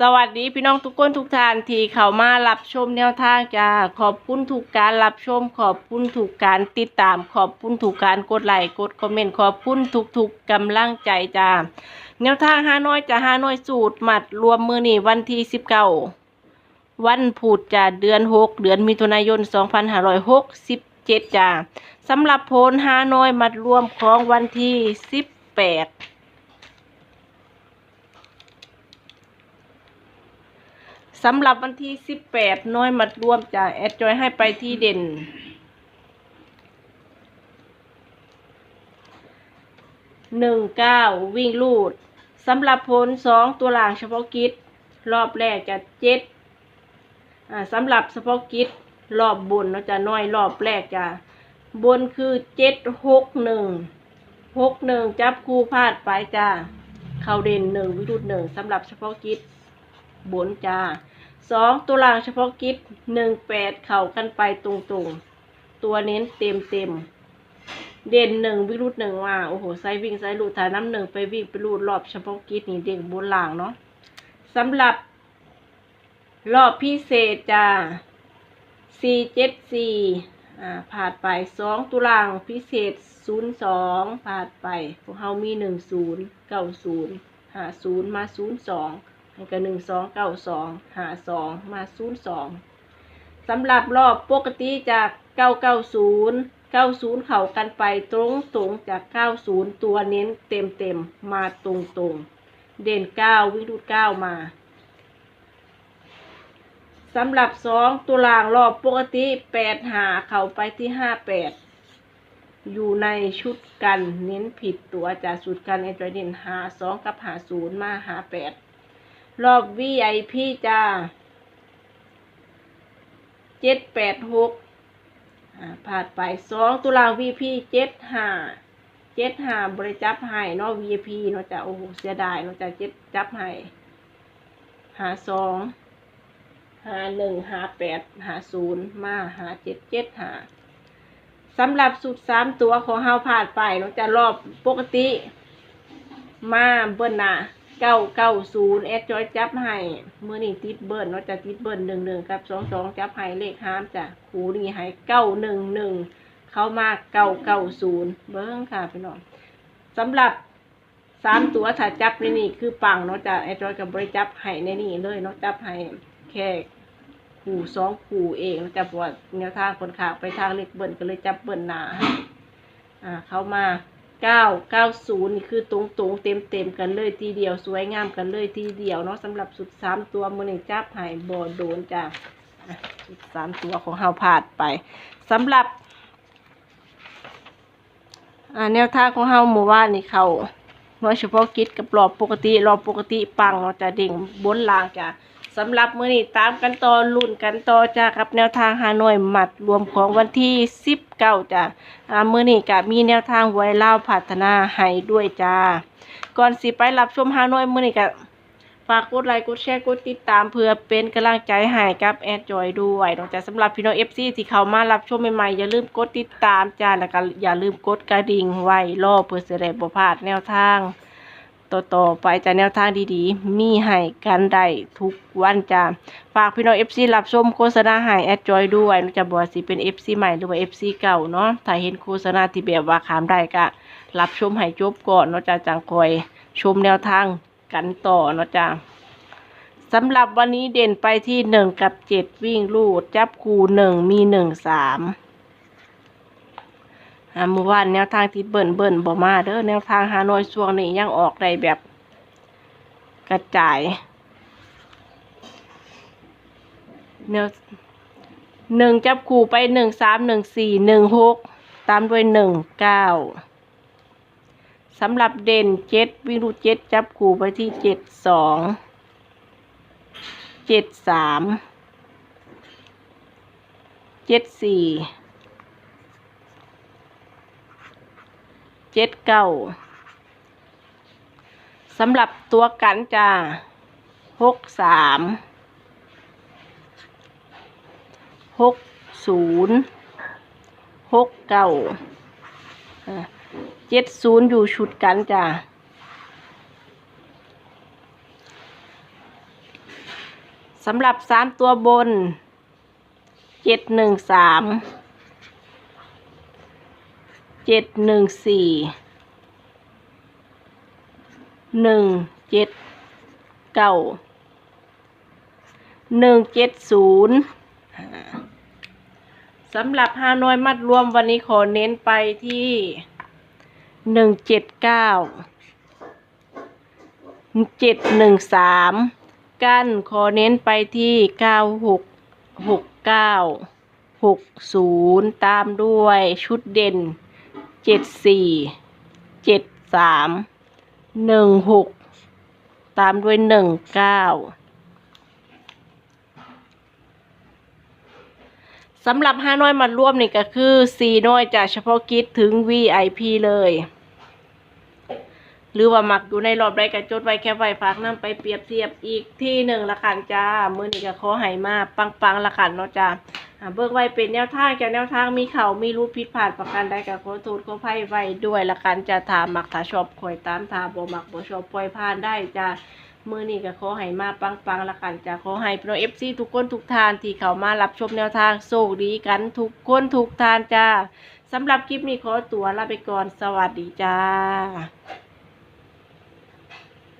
สวัสดีพี่น้องทุกคนทุกท่านที่เข้ามารับชมแนวทางจ้าขอบคุณทุกการรับชม ขอบคุณทุกการติดตาม ขอบคุณทุกการกดไลค์กดคอมเมนต์ขอบคุณทุกๆกำลังใจจ้าแนวทางห้าน้อยจะห้าน้อยสูตรหมัดรวมมือนี่วันที่สิบเก้าวันพุธจ้าเดือนหกเดือนมิถุนายนสองพันห้าร้อยหกสิบเจ็ดจ้าสำหรับโพลห้าน้อยมัดรวมของวันที่สิบแปด สำหรับวันที่สิบแปดน้อยมัดรวมจากแอดจอยให้ไปที่เด่น หนึ่งเก้าวิ่งลูดสำหรับผลสองตัวหลังเฉพาะกิจ รอบแรกจะเจ็ดสำหรับเฉพาะกิจ รอบบนเราจะน้อยรอบแรกจะบนคือเจ็ดหกหนึ่งหกหนึ่งจับคู่พลาดไปจ้า เข้าเด่นหนึ่งวิรุธหนึ่งสำหรับเฉพาะกิจบนจ้า สองตัวล่างเฉพาะกิจหนึ่งแปดเข่ากันไปตรงๆ ตัวเน้นเต็มเต็ม เด่นหนึ่งวิรุธหนึ่งว่าโอ้โหไซวิ่งไซลูดถ่ายน้ำหนึ่งไปวิ่งไปลูดรอบเฉพาะกิจนี่เด่งบนล่างเนาะสำหรับ รอบพิเศษจ้าสี่เจ็ดสี่อ่าผ่านไปสองตุลางพิเศษศูนย์สองผ่านไปพวกเฮามีหนึ่งศูนย์เก้าศูนย์ห้าศูนย์มาศูนย์สอง ให้กับหนึ่งสองเก้าสองหาสองมาศูนย์สองสำหรับรอบปกติจากเก้าเก้าศูนย์เก้าศูนย์เข่ากันไปตรงตรงจากเก้าศูนย์ตัวเน้นเต็มเต็มมาตรงตรงเด่นเก้าวิรุธเก้ามาสำหรับสองตัวล่างรอบปกติแปดหาเข่าไปที่ห้าแปดอยู่ในชุดกันเน้นผิดตัวจากสูตรกันเอจอยเด่นหาสองกับหาศูนย์มาหาแปด รอบ VIP จ้าเจ็ดแปดหกผ่านไปสองตุลา VP เจ็ดห้าเจ็ดห้าบริจับให้นาะ VIP เนาะจะโอ้โหเสียดายเนาะจะเจ็ดจับให้หาสองหาหนึ่งหาแปดหาศูนย์มาหาเจ็ดเจ็ดหาสำหรับสุดสามตัวของเฮาผ่านไปเนาะจะรอบปกติ มาเบิ้ลหน้า เก้าเก้าศูนย์แอดจอยจับให้เมื่อนี้ติดเบิ้ลเนาะจะติดเบิ้ลหนึ่งหนึ่งกับสองสองจับให้เลขห้ามจ้ะครูนี่ให้เก้าหนึ่งหนึ่งเข้ามาเก้าเก้าศูนย์เบิ้งค่ะพี่น้องสำหรับสามตัวถ้าจับในนี่คือปังเนาะจะแอดจอยกับบริจับให้ในนี่เลยเนาะจับให้แค่ขู่สองขู่เองนาะจะบว่าแนวทางคนขาไปทางเลขเบิ้ลก็เลยจับเบิ้ลหนาอ่าเข้ามา เก้าเก้าศูนย์นี่คือตรงตรงเต็มเต็มๆกันเลยทีเดียวสวยงามกันเลยทีเดียวเนาะสำหรับสุดสามตัวมือหนึ่งจับหายบอโดนจ้ะอะสุดสามตัวของเฮาผ่านไปสำหรับแนวทางของเฮาหมู่ว่านนี่เขาโดยเฉพาะกิจกับรอบปกติรอบปกติปังเนาะจะเด้งบนล่างจ้ะ สำหรับมื้อนี้ตามกันต่อลุ่นกันต่อจ้ากับแนวทางฮานอยหมัดรวมของวันที่19จ้ะอ่ามื้อนี้ก็มีแนวทางไวเล่าพัฒนาให้ด้วยจ้าก่อนสิไปรับชมฮานอยมื้อนี้ก็ฝากกดไลค์กดแชร์กดติดตามเพื่อเป็นกำลังใจให้กับแอดจอยด้วยนอกจากสำหรับพี่น้อง FC ที่เข้ามารับชมใหม่ๆอย่าลืมกดติดตามจ้าแล้วก็อย่าลืมกดกระดิ่งไว้รอเพื่อจะได้บ่พลาดแนวทาง ต่อๆไปจะแนวทางดีๆ มีให้กันได้ทุกวันจ้าฝากพี่น้อง FC รับชมโฆษณาให้แอดจอยด้วยนจะบอกสิเป็น FC ใหม่หรือว่า FC เก่าเนาะถ้าเห็นโฆษณาที่แบบว่าขามได้ก็รับชมให้จบก่อนเนาะจ้าจังคอยชมแนวทางกันต่อเนาะจ้าสำหรับวันนี้เด่นไปที่หนึ่งกับเจ็ดวิ่งลูดจับคู่หนึ่งมีหนึ่งสาม อ่าเมื่อวานแนวทางที่เบิ่นเบิ่นบ่มาเด้อแนวทางฮานอยช่วงนี้ยังออกได้แบบกระจายแนวหนึ่งจับคู่ไปหนึ่งสามหนึ่งสี่หนึ่งหกตามด้วยหนึ่งเก้าสำหรับเด่นเจ็ดวิ่งรูเจ็ดจับคู่ไปที่เจ็ดสองเจ็ดสามเจ็ดสี่ เจ็ดเก้าสำหรับตัวกันจ้าหกสามหกศูนย์หกเก้าเจ็ดศูนย์อยู่ชุดกันจ้ะสำหรับสามตัวบนเจ็ดหนึ่งสาม เจ็ดหนึ่งสี่หนึ่งเจ็ดเก้าหนึ่งเจ็ดศูนย์สำหรับฮานอยมัดรวมวันนี้ขอเน้นไปที่หนึ่งเจ็ดเก้าเจ็ดหนึ่งสามกั้นขอเน้นไปที่เก้าหกหกเก้าหกศูนย์ตามด้วยชุดเด่น เจ็ดสี่เจ็ดสามหนึ่งหกตามด้วยหนึ่งเก้าสำหรับห้าน้อยมัดรวมนี่ก็คือสี่น้อยจากเฉพาะกิจถึง VIP เลย หรือว่ามักอยู่ในรอบใดก็จดไว้แค่ไว้ฝากนำไปเปรียบเทียบอีกที่หนึ่งละกันจ้า มือนี้ก็ขอให้มาปังๆละกันเนาะจ้า เบิกไว้เป็นแนวทางจากแนวทางมีเขามีรูปผิดพลาดประการใดก็ขอโทษขออภัยไว้ด้วยละกันจะถามมักถ้าชอบคอยตามถ้าบ่มักบ่ชอบปล่อยผ่านได้จ้ามือนี้ก็ขอให้มาปังๆละกันจะขอให้พี่น้องเอฟซีทุกคนทุกทานที่เขามารับชมแนวทางโชคดีกันทุกคนทุกทานจ้าสำหรับคลิปนี้ขอตัวลาไปก่อนสวัสดีจ้า